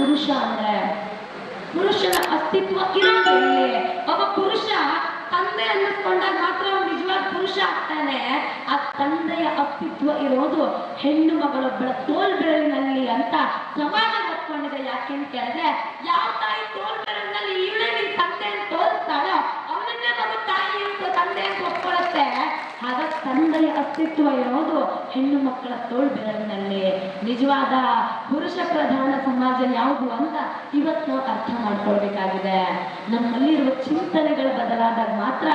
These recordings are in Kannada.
ಪುರುಷ ಅಂದ್ರೆ ಪುರುಷನ ಅಸ್ತಿತ್ವ ಇರುತ್ತೆ ಇಲ್ಲಿ ಒಬ್ಬ ಪುರುಷ ತಂದೆ ಅನ್ನಿಸ್ಕೊಂಡಾಗ ಮಾತ್ರ ಅವ್ನು ನಿಜವಾದ ಪುರುಷ ಆಗ್ತಾನೆ. ಆ ತಂದೆಯ ಅಸ್ತಿತ್ವ ಇರೋದು ಹೆಣ್ಣು ಮಗಳೊಬ್ಬಳ ತೋಲ್ ಬೆರಳಿನಲ್ಲಿ ಅಂತ ಸಮಾಜ ಒಪ್ಕೊಂಡಿದೆ. ಯಾಕೆ ಅಂತ ಕೇಳಿದ್ರೆ ಯಾವ ತಾಯಿ ತೋಲ್ ಬೆರಳಿನಲ್ಲಿ ಇವಳೇ ನಿನ್ ತಂದೆ ಅಂತ ತೋರಿಸ್ತಾಳೋ ಅವನನ್ನೇ ಮಗು ತಾಯಿ ಅಂತ ತಂದೆ ಅಂತ ಆಗ ತಂದೆಯ ಅಸ್ತಿತ್ವ ಇರೋದು ಹೆಣ್ಣು ಮಕ್ಕಳ ತೋಳ್ ಬೆರಳಿನಲ್ಲಿ ನಿಜವಾದ ಪುರುಷ ಪ್ರಧಾನ ಸಮಾಜ ಯಾವುದು ಅಂತ ಇವತ್ತು ನಾವು ಅರ್ಥ ಮಾಡ್ಕೊಳ್ಬೇಕಾಗಿದೆ. ನಮ್ಮಲ್ಲಿರುವ ಚಿಂತನೆಗಳು ಬದಲಾದಾಗ ಮಾತ್ರ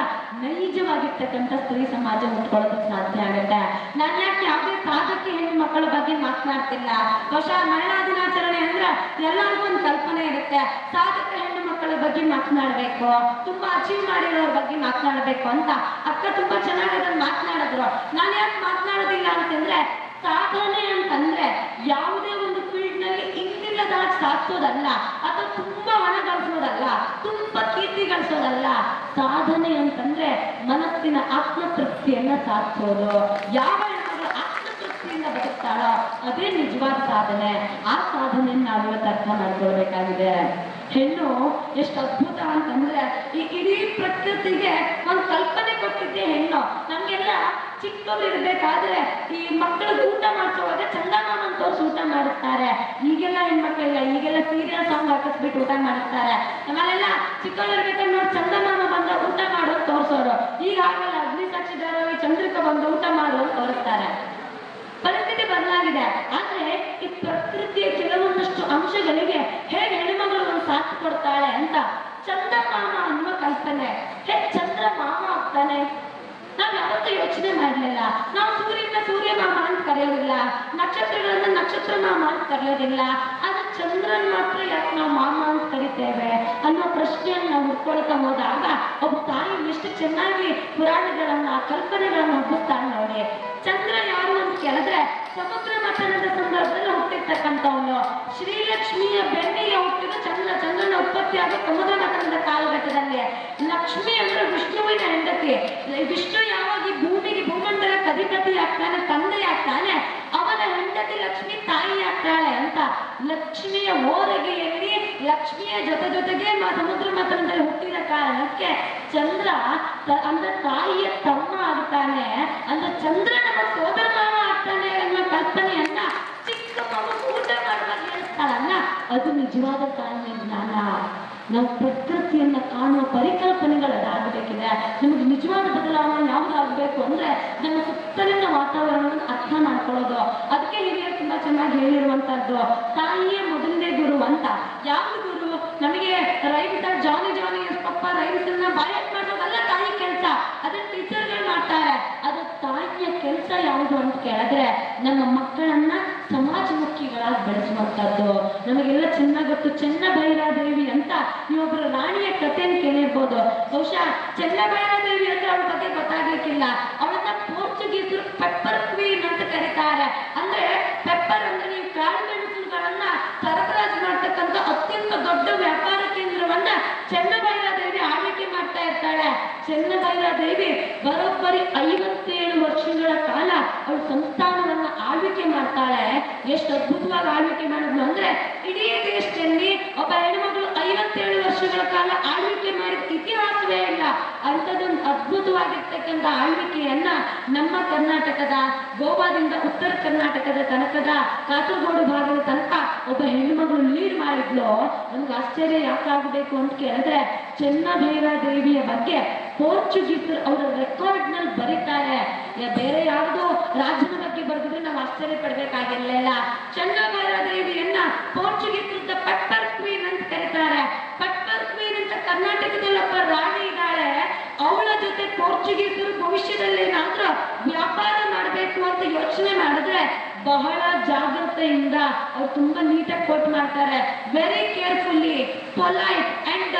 ನೈಜವಾಗಿರ್ತಕ್ಕಂಥ ಸ್ತ್ರೀ ಸಮಾಜ ಉಟ್ಕೊಳ್ಳೋದಕ್ಕೆ ಸಾಧ್ಯ ಆಗುತ್ತೆ. ನಾನು ಯಾಕೆ ಯಾವುದೇ ಸಾಧಕ್ಕೆ ಹೆಣ್ಣು ಮಕ್ಕಳ ಬಗ್ಗೆ ಮಾತನಾಡ್ತಿಲ್ಲ? ಬಹುಶಃ ಮಹಿಳಾ ದಿನಾಚರಣೆ ಅಂದ್ರೆ ಎಲ್ಲರಿಗೂ ಒಂದು ಕಲ್ಪನೆ ಇರುತ್ತೆ. ಸಾಧಕ ಹೆಣ್ಣು ಮಕ್ಕಳ ಬಗ್ಗೆ ಮಾತನಾಡಬೇಕು, ತುಂಬಾ ಅಚೀವ್ ಮಾಡಿರೋರ ಬಗ್ಗೆ ಮಾತನಾಡಬೇಕು ಅಂತ ಅಕ್ಕ ತುಂಬಾ ಚೆನ್ನಾಗಿ ಅದನ್ನ ಮಾತನಾಡಿದ್ರು. ನಾನು ಯಾಕೆ ಮಾತನಾಡೋದಿಲ್ಲ ಅಂತಂದ್ರೆ, ಸಾಧನೆ ಅಂತಂದ್ರೆ ಯಾವುದೇ ಒಂದು ಫೀಲ್ಡ್ನಲ್ಲಿ ಸಾಧಿಸೋದಲ್ಲ, ಅಥವಾ ತುಂಬಾ ಹಣ ಗಳಿಸೋದಲ್ಲ ತುಂಬಾ ಕೀರ್ತಿ ಗಳಿಸೋದಲ್ಲ. ಸಾಧನೆ ಅಂತಂದ್ರೆ ಮನಸ್ಸಿನ ಆತ್ಮತೃಪ್ತಿಯನ್ನ ಸಾಧಿಸೋದು. ಯಾವ ಬದುಕ್ತಾಳೋ ಅದೇ ನಿಜವಾದ ಸಾಧನೆ. ಆ ಸಾಧನೆಯನ್ನು ನಾವು ಇವತ್ತು ಅರ್ಥ ಮಾಡ್ಕೊಳ್ಬೇಕಾಗಿದೆ. ಹೆಣ್ಣು ಎಷ್ಟು ಅದ್ಭುತ ಅಂತಂದ್ರೆ ಈ ಇಡೀ ಪ್ರಕೃತಿಗೆ ಒಂದು ಕಲ್ಪನೆ ಕೊಟ್ಟಿದ್ದೆ ಹೆಣ್ಣು. ನಮ್ಗೆಲ್ಲ ಚಿಕ್ಕವರಿರ್ಬೇಕಾದ್ರೆ ಈ ಮಕ್ಕಳು ಊಟ ಮಾಡಿಸುವಾಗ ಚಂದಮಾಮನ್ ತೋರಿಸಿ ಊಟ ಮಾಡಿಸ್ತಾರೆ. ಈಗೆಲ್ಲ ಹೆಣ್ಮಕ್ಳಿಲ್ಲ ಈಗೆಲ್ಲ ಸೀರಿಯಲ್ ಸಾಂಗ್ ಹಾಕಿಸ್ಬಿಟ್ಟು ಊಟ ಮಾಡಿಸ್ತಾರೆ. ನಮ್ಮಲ್ಲೆಲ್ಲ ಚಿಕ್ಕವರಿರ್ಬೇಕಾದ್ರೆ ನೋಡಿ ಚಂದಮಾಮ ಬಂದ ಊಟ ಮಾಡೋದು ತೋರಿಸೋರು. ಈಗ ಆಗಲ್ಲ ಅಗ್ನಿ ಸಾಕ್ಷಿ ಧಾರಾವಾಹಿ ಬಂದ ಬಂದು ಊಟ ಮಾಡೋದು ತೋರಿಸ್ತಾರೆ. ಪರಿಸ್ಥಿತಿ ಬದಲಾಗಿದೆ. ಆದ್ರೆ ಈ ಪ್ರಕೃತಿಯ ಕೆಲವೊಂದಷ್ಟು ಅಂಶಗಳಿಗೆ ಸಾಥ್ ಕೊಡ್ತಾಳೆ ಅಂತ ಚಂದ್ರಮಾಮ ಅನ್ನುವ ಕಲ್ಪನೆ. ಹೇ, ಚಂದ್ರಮಾಮ ಆಗ್ತಾನೆ. ನಾವು ಯಾವತ್ತೂ ಯೋಚನೆ ಮಾಡಲಿಲ್ಲ. ನಾವು ಸೂರ್ಯನ ಸೂರ್ಯ ಮಾಮ ಅಂತ ಕರೆಯೋದಿಲ್ಲ. ನಕ್ಷತ್ರಗಳನ್ನ ನಕ್ಷತ್ರ ಮಾಮ ಅಂತ ಕರೆಯೋದಿಲ್ಲ. ಆದ್ರೆ ಚಂದ್ರನ್ ಮಾತ್ರ ಯಾಕೆ ನಾವು ಮಾಮ ಅಂತ ಕರಿತೇವೆ ಅನ್ನೋ ಪ್ರಶ್ನೆಯನ್ನು ನಾವು ಹುಡ್ಕೊಳ್ತಾ ಹೋದಾಗ ಒಬ್ಬ ತಾಯಿ ಎಷ್ಟು ಚೆನ್ನಾಗಿ ಪುರಾಣಗಳನ್ನ, ಕಲ್ಪನೆಗಳನ್ನ ಒಪ್ಪಿಸ್ತಾಳೆ ನೋಡಿ. ಚಂದ್ರ ಯಾರು ಅಂತ ಕೇಳಿದ್ರೆ ಸಮುದ್ರ ಹುಟ್ಟಿರ್ತಕ್ಕಂಥವನು ಶ್ರೀಲಕ್ಷ್ಮಿಯ ಬೆನ್ನಿಗೆ ಹುಟ್ಟಿದ ಚಂದ್ರ, ಚಂದ್ರನ ಉತ್ಪತ್ತಿ ಆಗ ಸಮುದ್ರ ಮಥನದ ಕಾಲಘಟ್ಟದಲ್ಲಿ. ಲಕ್ಷ್ಮಿ ಅಂದ್ರೆ ವಿಷ್ಣುವಿನ ಹೆಂಡತಿ. ವಿಷ್ಣು ಯಾವಾಗ ಭೂಮಿಗೆ ಭೂಮಂಡಲ ಕಧಿಪತಿ ಆಗ್ತಾನೆ, ತಂದೆ ಆಗ್ತಾನೆ, ಅವನ ಹೆಂಡತಿ ಲಕ್ಷ್ಮಿ ತಾಯಿ ಆಗ್ತಾಳೆ ಅಂತ ಲಕ್ಷ್ಮಿಯ ಓರಗೆಯಲ್ಲಿ ಲಕ್ಷ್ಮಿಯ ಜೊತೆ ಜೊತೆಗೆ ಸಮುದ್ರ ಮತದಲ್ಲಿ ಹುಟ್ಟಿದ ಕಾರಣಕ್ಕೆ ಚಂದ್ರ ಅಂದ್ರೆ ತಾಯಿಯ ತಮ್ಮ ಆಗ್ತಾನೆ. ಅಂದ್ರೆ ಚಂದ್ರ ನಮ್ಮ ಸೋದರ ಮಾವ ಆಗ್ತಾನೆ ಅನ್ನೋ ಕಲ್ಪನೆಯನ್ನ ಚಿಕ್ಕ ಮಗು ಊಟ ಮಾಡುವಾಗ ಹೇಳ್ತಾಳಲ್ಲ ಅದು ನಿಜವಾದ ತಾಳ್ಮೆ ಜ್ಞಾನ ನಾವು ಪ್ರಕೃತಿಯನ್ನ ಕಾಣುವ ಪರಿಕಲ್ಪನೆಗಳು ಅದಾಗಬೇಕಿದೆ ನಿಮಗೆ ನಿಜವಾದ ಬದಲಾವಣೆ ಯಾವುದಾಗಬೇಕು ಅಂದ್ರೆ ನಮ್ಮ ಸುತ್ತಲಿನ ವಾತಾವರಣವನ್ನು ಅರ್ಥ ಮಾಡ್ಕೊಳ್ಳೋದು. ಅದಕ್ಕೆ ಹಿರಿಯರು ತುಂಬ ಚೆನ್ನಾಗಿ ಹೇಳಿರುವಂತದ್ದು ತಾಯಿಯೇ ಮೊದಲನೇ ಗುರು ಅಂತ. ಯಾವ ಗುರು? ನಮಗೆ ರೈತ ಜಾನಿ ಜಾನಿ ಪಪ್ಪ ರೈತನ್ನ ಬಾಯ್ ಮಾಡೋದಲ್ಲ ತಾಯಿ ಕೆಲಸ. ಅದನ್ನ ಟೀಚರ್ಗಳು ಮಾಡ್ತಾರೆ ಅದು ತಾಯಿಯ ಕೆಲಸ ಯಾವುದು ಅಂತ ಕೇಳಿದ್ರೆ ನಮ್ಮ ಮಕ್ಕಳನ್ನ ಸಮಾಜಮುಖಿಗಳಾಗಿ ಬೆಳೆಸುವಂತದ್ದು ನಮಗೆಲ್ಲ ಚೆನ್ನಾಗಿ ಗೊತ್ತು. ಚೆನ್ನ ಭೈರಾದೇವಿ ಅಂತ ನೀವೊಬ್ಬರು ರಾಣಿಯ ಕಥೆಯನ್ನು ಕೇಳಿರ್ಬೋದು. ಬಹುಶಃ ಭೈರಾದೇವಿ ಅಂದ್ರೆ ಅವಳ ಬಗ್ಗೆ ಗೊತ್ತಾಗ್ಲಿಕ್ಕಿಲ್ಲ. ಅವಳನ್ನ ಪೋರ್ಚುಗೀಸರು ಪೆಪ್ಪರ್ ಕ್ವೀನ್ ಅಂತ ಕರೀತಾರೆ. ಅಂದ್ರೆ ನೀವು ಕಾಳು ಮೆಣಸುಗಳನ್ನ ಸರಬರಾಜು ಮಾಡ್ತಕ್ಕಂಥ ಅತ್ಯಂತ ದೊಡ್ಡ ವ್ಯಾಪಾರ ಕೇಂದ್ರವನ್ನ ಚೆನ್ನಭೈರಾದೇವಿ ಆಳ್ವಿಕೆ ಮಾಡ್ತಾ ಇರ್ತಾಳೆ ಚೆನ್ನಭೈರಾದೇವಿ ಬರೋಬ್ಬರಿ ಐವತ್ತೇಳು ವರ್ಷಗಳ ಕಾಲ ಅವಳು ಸಂಸ್ಥಾನವನ್ನ ಆಳ್ವಿಕೆ ಮಾಡ್ತಾಳೆ. ಎಷ್ಟು ಅದ್ಭುತವಾಗಿ ಆಳ್ವಿಕೆ ಮಾಡಿದ್ಲು ಅಂದ್ರೆ ಇಡೀ ದೇಶದಲ್ಲಿ ಒಬ್ಬ ಹೆಣ್ಮಗಳು ಐವತ್ತೇಳು ವರ್ಷಗಳ ಕಾಲ ಆಳ್ವಿಕೆ ಮಾಡಿದ ಇತಿಹಾಸವೇ ಇಲ್ಲ ಅಂಥದ್ದೊಂದು ಅದ್ಭುತವಾಗಿರ್ತಕ್ಕಂಥ ಆಳ್ವಿಕೆಯನ್ನ ನಮ್ಮ ಕರ್ನಾಟಕದ, ಗೋವಾದಿಂದ ಉತ್ತರ ಕರ್ನಾಟಕದ ತನಕದ ಕಾಸರಗೋಡು ಭಾಗದ ತನಕ ಒಬ್ಬ ಹೆಣ್ಮಗಳು ಲೀಡ್ ಮಾಡಿದ್ಲು? ನಮ್ಗೆ ಆಶ್ಚರ್ಯ ಯಾಕಾಗಬೇಕು ಅಂತ ಕೇಳಿದ್ರೆ ಚೆನ್ನಭೈರಾದೇವಿಯ ಬಗ್ಗೆ ಪೋರ್ಚುಗೀಸರು ಅವರ ರೆಕಾರ್ಡ್ನಲ್ಲಿ ಬರೀತಾರೆ. ಬೇರೆ ಯಾವುದೋ ರಾಜ್ಯದ ಬಗ್ಗೆ ಬರೆದಿದ್ರೆ ನಾವು ಆಶ್ಚರ್ಯ ಪಡ್ಬೇಕಾಗಿರ್ಲಿಲ್ಲ ಚೆನ್ನಭೈರಾದೇವಿಯನ್ನ ಪೋರ್ಚುಗೀಸರಿಂದ ಪಟ್ಟರ್ ಕ್ವೀನ್ ಅಂತ ಕರೀತಾರೆ. ಪಟ್ಟರ್ ಕ್ವೀನ್ ಅಂತ ಕರ್ನಾಟಕದಲ್ಲಿ ಒಬ್ಬ ರಾಣಿ ಇದ್ದಾಳೆ ಅವಳ ಜೊತೆ ಪೋರ್ಚುಗೀಸರು ಭವಿಷ್ಯದಲ್ಲಿ ಏನಾದ್ರೂ ವ್ಯಾಪಾರ ಮಾಡಬೇಕು ಅಂತ ಯೋಚನೆ ಮಾಡಿದ್ರೆ ಬಹಳ ಜಾಗ್ರತೆಯಿಂದ ಅವ್ರು ತುಂಬಾ ನೀಟಾಗಿ ಕೋಟ್ ಮಾಡ್ತಾರೆ. Very carefully polite and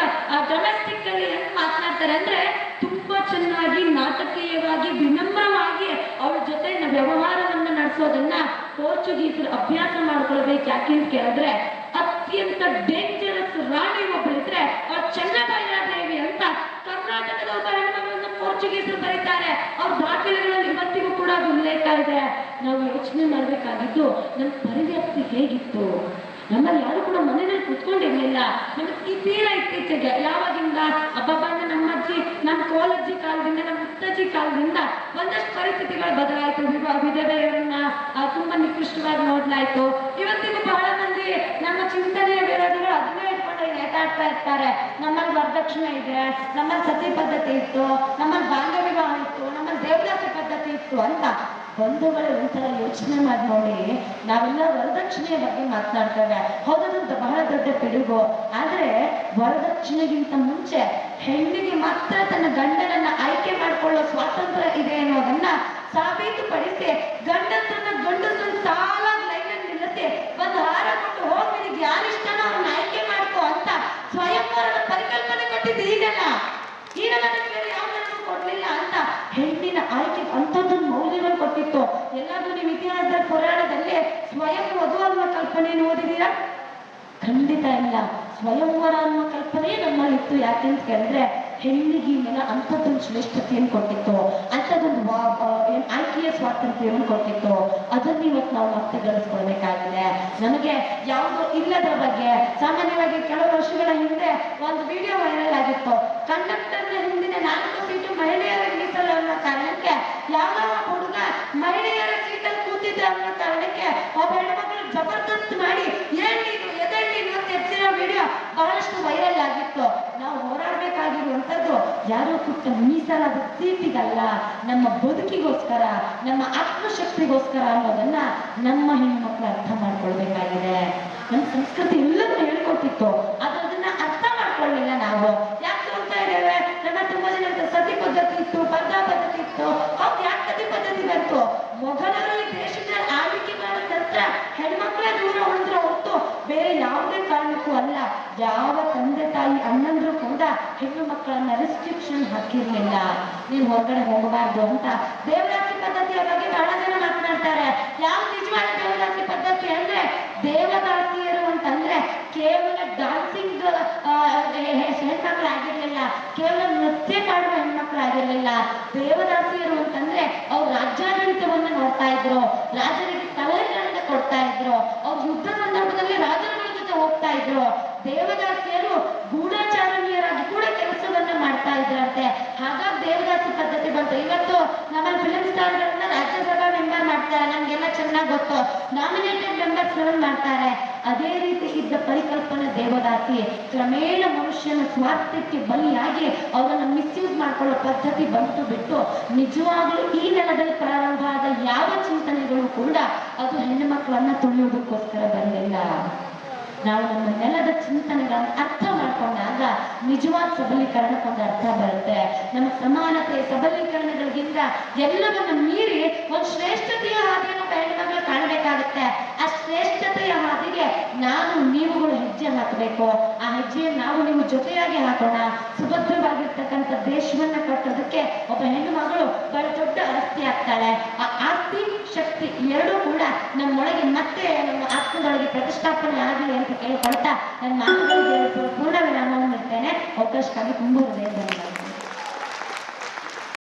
domestic ಅಲ್ಲಿ ಹೆಂಗ್ ಮಾತನಾಡ್ತಾರೆ ಅಂದ್ರೆ ತುಂಬಾ ಚೆನ್ನಾಗಿ ನಾಟಕೀಯವಾಗಿ ವಿನಮ್ರವಾಗಿ ಅವ್ರ ಜೊತೆ ವ್ಯವಹಾರವನ್ನ ನಡೆಸೋದನ್ನ ಪೋರ್ಚುಗೀಸರು ಅಭ್ಯಾಸ ಮಾಡ್ಕೊಳ್ಬೇಕು. ಯಾಕೆ ಅಂತ ಕೇಳಿದ್ರೆ ಅತ್ಯಂತ ಡೇಂಜರಸ್ ರಾಣಿ ಒಬ್ಬಳಿದ್ರೆ ಅವ್ರು ಚೆನ್ನಭೈರಾದೇವಿ ಅಂತ ಕರ್ನಾಟಕದ ಒಬ್ಬ ಪೋರ್ಚುಗೀಸರು ಬರೀತಾರೆ. ಅವ್ರ ದಾಖಲೆಗಳಲ್ಲಿ ಇವತ್ತಿಗೂ ಕೂಡ ಅದು ಉಲ್ಲೇಖ ಇದೆ ನಾವು ಯೋಚನೆ ಮಾಡ್ಬೇಕಾಗಿದ್ದು ನಮ್ಮ ಪರಿವ್ಯಾಪ್ತಿ ಹೇಗಿತ್ತು? ನಮ್ಮಲ್ಲಿ ಯಾರು ಕೂಡ ಮನೆಯಲ್ಲಿ ಕುತ್ಕೊಂಡಿರ್ಲಿಲ್ಲ. ನಮಗೆ ತೀರಾ ಇತ್ತೀಚೆಗೆ, ಯಾವಾಗಿಂದ ಅಬ್ಬಬ್ಬ ನಮ್ಮ ಅಜ್ಜಿ, ನಮ್ಮ ಕೋಲಜ್ಜಿ ಕಾಲದಿಂದ, ನಮ್ಮ ಮುತ್ತಜ್ಜಿ ಕಾಲದಿಂದ ಒಂದಷ್ಟು ಪರಿಸ್ಥಿತಿಗಳು ಬದಲಾಯಿತು. ವಿವ- ವಿಧವೆಯರನ್ನ ತುಂಬಾ ನಿಕೃಷ್ಟವಾಗಿ ನೋಡ್ಲಾಯ್ತು. ಇವತ್ತಿಗೂ ಬಹಳ ಮಂದಿ ನಮ್ಮ ಚಿಂತನೆಯ ವಿರೋಧಿಗಳು ಅದನ್ನೇ ನೇತಾಡ್ತಾ ಇರ್ತಾರೆ. ನಮ್ಮಲ್ಲಿ ವರದಕ್ಷಿಣೆ ಇದೆ. ನಮ್ಮಲ್ಲಿ ಸತಿ ಪದ್ಧತಿ ಇತ್ತು. ನಮ್ಮಲ್ಲಿ ಬಾಲ್ಯ ವಿವಾಹ ಇತ್ತು. ನಮ್ಮಲ್ಲಿ ದೇವದಾಸಿ ಪದ್ಧತಿ ಇತ್ತು ಅಂತ ಬಂಧುಗಳು ಒಂಥರ ಯೋಚನೆ ಮಾಡಿ ನೋಡಿ ನಾವೆಲ್ಲ ವರದಕ್ಷಿಣೆಯ ಬಗ್ಗೆ ಮಾತನಾಡ್ತೇವೆ. ಹೌದು ಬಹಳ ದೊಡ್ಡ ಪಿಡುಗು. ಆದ್ರೆ ವರದಕ್ಷಿಣೆಗಿಂತ ಮುಂಚೆ ಹೆಣ್ಣಿಗೆ ಮಾತ್ರ ತನ್ನ ಗಂಡನನ್ನ ಆಯ್ಕೆ ಮಾಡ್ಕೊಳ್ಳೋ ಸ್ವಾತಂತ್ರ್ಯ ಇದೆ ಅನ್ನೋದನ್ನ ಸಾಬೀತುಪಡಿಸಿ ಗಂಡಸರನ್ನ ಗಂಡಸರನ್ನ ಸಾಲಾಗಿ ಲೈನಲ್ಲಿ ನಿಲ್ಲಿಸಿ ಒಂದು ಹಾರ ಕೊಟ್ಟು ಹೋಗಿ ನಿನಗೆ ಯಾರಿಷ್ಟನೋ ಅವ್ರನ್ನ ಆಯ್ಕೆ ಮಾಡ್ಕೋ ಅಂತ ಸ್ವಯಂವರದ ಈಗಲ್ಲ ಈಗ ನನಗೆ ಬೇರೆ ಕೊಡ್ಲಿಲ್ಲ ಅಂತ ಹೆಣ್ಣಿನ ಆಯ್ಕೆ ಅಂಥದ್ದೊಂದು ಮೌಲ್ಯಗಳು ಕೊಟ್ಟಿತ್ತು. ಎಲ್ಲಾದ್ರೂ ನೀವು ಇತಿಹಾಸದ ಪುರಾಣದಲ್ಲಿ ಸ್ವಯಂ ವಧು ಅನ್ನೋ ಕಲ್ಪನೆಯನ್ನು ಓದಿದೀರಾ ಖಂಡಿತ ಇಲ್ಲ. ಸ್ವಯಂವರ ಅನ್ನೋ ಕಲ್ಪನೆ ನಮ್ಮಲ್ಲಿತ್ತು ಯಾಕೆಂತ ಕೇಳಿದ್ರೆ ಹೆಣ್ಣಿಗೆ ಮೇಲೆ ಅಂಥದ್ದೊಂದು ಶ್ರೇಷ್ಠತೆಯನ್ನು ಕೊಟ್ಟಿತ್ತು. ಅಂಥದ್ದೊಂದು ಆಯ್ಕೆಯ ಸ್ವಾತಂತ್ರ್ಯವನ್ನು ಕೊಟ್ಟಿತ್ತು. ಅದನ್ನ ಇವತ್ತು ನಾವು ಮತ್ತೆ ಗಳಿಸ್ಕೊಳ್ಬೇಕಾಗಿದೆ ನಮಗೆ ಯಾವುದೋ ಇಲ್ಲದ ಬಗ್ಗೆ, ಸಾಮಾನ್ಯವಾಗಿ ಕೆಲವು ವರ್ಷಗಳ ಹಿಂದೆ ಒಂದು ವಿಡಿಯೋ ವೈರಲ್ ಆಗಿತ್ತು. ಕಂಡಕ್ಟರ್ನ ಹಿಂದಿನ ನಾಲ್ಕು ಸೀಟು ಮಹಿಳೆಯರ ಮೀಸಲು ಅನ್ನೋ ಕಾರಣಕ್ಕೆ ಯಾವ ಹುಡುಗ ಮಹಿಳೆಯರ ಸೀಟಲ್ಲಿ ಕೂತಿದ್ದ ಅನ್ನೋ ಕಾರಣಕ್ಕೆ ಒಬ್ಬ ಹೆಣ್ಮಕ್ಳು ಜಬರ್ದಸ್ತ್ ಮಾಡಿ ಏನ್ ನೀನು ಎತ್ತಿರೋ ವಿಡಿಯೋ ಬಹಳಷ್ಟು ವೈರಲ್ ಆಗಿತ್ತು. ನಾವು ಹೋರಾಡಬೇಕಾಗಿರುವಂಥದ್ದು ಯಾರೋ ಕೂತ ಮೀಸಲಾದ ಸೀಟಿಗಲ್ಲ ನಮ್ಮ ಬದುಕಿಗೋಸ್ಕರ, ನಮ್ಮ ಆತ್ಮಶಕ್ತಿಗೋಸ್ಕರ ಅನ್ನೋದನ್ನ ನಮ್ಮ ಹೆಣ್ಮಕ್ಳು ಅರ್ಥ ಮಾಡ್ಕೊಳ್ಬೇಕಾಗಿದೆ. ನಮ್ಮ ಸಂಸ್ಕೃತಿ ಎಲ್ಲವೂ ಹೇಳ್ಕೊಟ್ಟಿತ್ತು. ಆದ್ರೆ ಅದನ್ನ ಅರ್ಥ ಮಾಡ್ಕೊಳ್ಳಿಲ್ಲ ನಾವು. ಯಾಕೆ ಹೋಗ್ತಾ ಇದ್ದೇವೆ ನಮ್ಮ ತುಂಬಾ ಜನ ಸತಿ ಪದ್ಧತಿ ಇತ್ತು ಪರ್ದಾ ಪದ್ಧತಿ ಇತ್ತು ಅವ್ರು ಯಾಕೆ ಸತಿ ಪದ್ಧತಿ ಬಂತು? ಮೊಘಲರಲ್ಲಿ ದೇಶದಲ್ಲಿ ದೇಶದ ಆಳ್ವಿಕೆ ಮಾಡಿದ ನಂತರ ಹೆಣ್ಮಕ್ಳೇ ದೂರ ಉಳಿದ್ರೆ ಹೊರತು ಬೇರೆ ಯಾವುದೇ ಕಾರಣಕ್ಕೂ ಅಲ್ಲ. ಯಾವ ತಂದೆ ತಾಯಿ ಅಣ್ಣಂದ್ರು ಕೂಡ ಹೆಣ್ಣು ಮಕ್ಕಳನ್ನ ರೆಸ್ಟ್ರಿಕ್ಷನ್ ಹಾಕಿರ್ಲಿಲ್ಲ. ನೀನು ಹೊರಗಡೆ ಹೋಗಬಾರ್ದು ಅಂತ ದೇವರಾತ್ರಿ ಪದ್ಧತಿಯ ಬಗ್ಗೆ ಬಹಳ ಜನ ಮಾತನಾಡ್ತಾರೆ. ಯಾವ ನಿಜವಾದ ದೇವರಾತ್ರಿ ಪದ್ಧತಿ ಅಂದ್ರೆ ದೇವದಾಸಿಯರು ಅಂತಂದ್ರೆ ಕೇವಲ ಡಾನ್ಸಿಂಗ್ ಹೆಣ್ಮಕ್ಳು ಆಗಿರ್ಲಿಲ್ಲ ಕೇವಲ ನೃತ್ಯ ಮಾಡುವ ಹೆಣ್ಮಕ್ಳು ಆಗಿರ್ಲಿಲ್ಲ ದೇವದಾಸಿಯರು ಅಂತಂದ್ರೆ ಅವ್ರು ರಾಜ್ಯಾಡಳಿತವನ್ನ ನೋಡ್ತಾ ಇದ್ರು. ರಾಜರಿಗೆ ಸಲಹೆಗಳನ್ನ ಕೊಡ್ತಾ ಇದ್ರು. ಅವ್ರು ಯುದ್ಧ ಸಂದರ್ಭದಲ್ಲಿ ಜೊತೆ ಹೋಗ್ತಾ ಇದ್ರು. ದೇವದಾಸಿಯರು ಗೂಢಚಾರಣಿಯರಾಗಿ ಕೂಡ ಕೆಲಸವನ್ನ ಮಾಡ್ತಾ ಇದ್ರಂತೆ. ಹಾಗಾಗಿ ದೇವದಾಸಿ ಪದ್ಧತಿ ಬಂತು. ಇವತ್ತು ನಮ್ಮಲ್ಲಿ ಫಿಲಂ ಸ್ಟಾರ್ಗಳನ್ನ ರಾಜ್ಯಸಭಾ ಮೆಂಬರ್ ಮಾಡ್ತಾರೆ ನಮ್ಗೆಲ್ಲ ಚೆನ್ನಾಗಿ ಗೊತ್ತು. ನಾಮಿನೇಟೆಡ್ ಮೆಂಬರ್ಸ್ ಮಾಡ್ತಾರೆ. ಅದೇ ರೀತಿ ಇದ್ದ ಪರಿಕಲ್ಪನೆ ದೇವದಾಸಿ. ಕ್ರಮೇಣ ಮನುಷ್ಯನ ಸ್ವಾರ್ಥಕ್ಕೆ ಬಲಿಯಾಗಿ ಅವರನ್ನ ಮಿಸ್ಯೂಸ್ ಮಾಡ್ಕೊಳ್ಳೋ ಪದ್ಧತಿ ಬಂತು ಬಿಟ್ಟು ನಿಜವಾಗ್ಲೂ ಈ ನೆಲದಲ್ಲಿ ಪ್ರಾರಂಭ ಆದ ಯಾವ ಚಿಂತನೆಗಳು ಕೂಡ ಅದು ಹೆಣ್ಣು ಮಕ್ಕಳನ್ನ ತುಳಿಯೋದಕ್ಕೋಸ್ಕರ ಬರಲಿಲ್ಲ ನಾವು ನಮ್ಮ ನೆಲದ ಚಿಂತನೆಗಳನ್ನು ಅರ್ಥ ಮಾಡ್ಕೊಂಡಾಗ ನಿಜವಾದ ಸಬಲೀಕರಣಕ್ಕೊಂದು ಅರ್ಥ ಬರುತ್ತೆ. ನಮ್ಮ ಸಮಾನತೆ ಸಬಲೀಕರಣಗಳಿಗಿಂತ ಎಲ್ಲವನ್ನ ಮೀರಿ ಒಂದು ಶ್ರೇಷ್ಠತೆಯ ಹಾದಿಯನ್ನು ಹೆಣ್ಮಗಳು ಕಾಣಬೇಕಾಗುತ್ತೆ. ಆ ಶ್ರೇಷ್ಠತೆಯ ಹಾದಿಗೆ ನಾನು ನೀವುಗಳು ಹೆಜ್ಜೆ ಹಾಕಬೇಕು. ಆ ಹೆಜ್ಜೆಯನ್ನು ನಾವು ನಿಮ್ಮ ಜೊತೆಯಾಗಿ ಹಾಕೋಣ. ಸುಭದ್ರವಾಗಿರ್ತಕ್ಕಂಥ ದೇಶವನ್ನ ಕಟ್ಟೋದಕ್ಕೆ ಒಬ್ಬ ಹೆಣ್ಣು ಮಗಳು ಬಹಳ ದೊಡ್ಡ ಆಸ್ತಿ ಆಗ್ತಾಳೆ. ಆ ಶಕ್ತಿ ಎರಡೂ ಕೂಡ ನಮ್ಮೊಳಗೆ ಮತ್ತೆ ನಮ್ಮ ಆತ್ಮದೊಳಗೆ ಪ್ರತಿಷ್ಠಾಪನೆ ಆಗಲಿ ಅಂತ ಕೇಳಿಕೊಳ್ತಾ ನನ್ನ ಮಾತುಗಳಿಗೆ ಪೂರ್ಣ ವಿರಾಮವನ್ನು ಇರ್ತೇನೆ ಅವಕಾಶಕ್ಕಾಗಿ ತುಂಬ ಹೃದಯ ಧನ್ಯವಾದಗಳು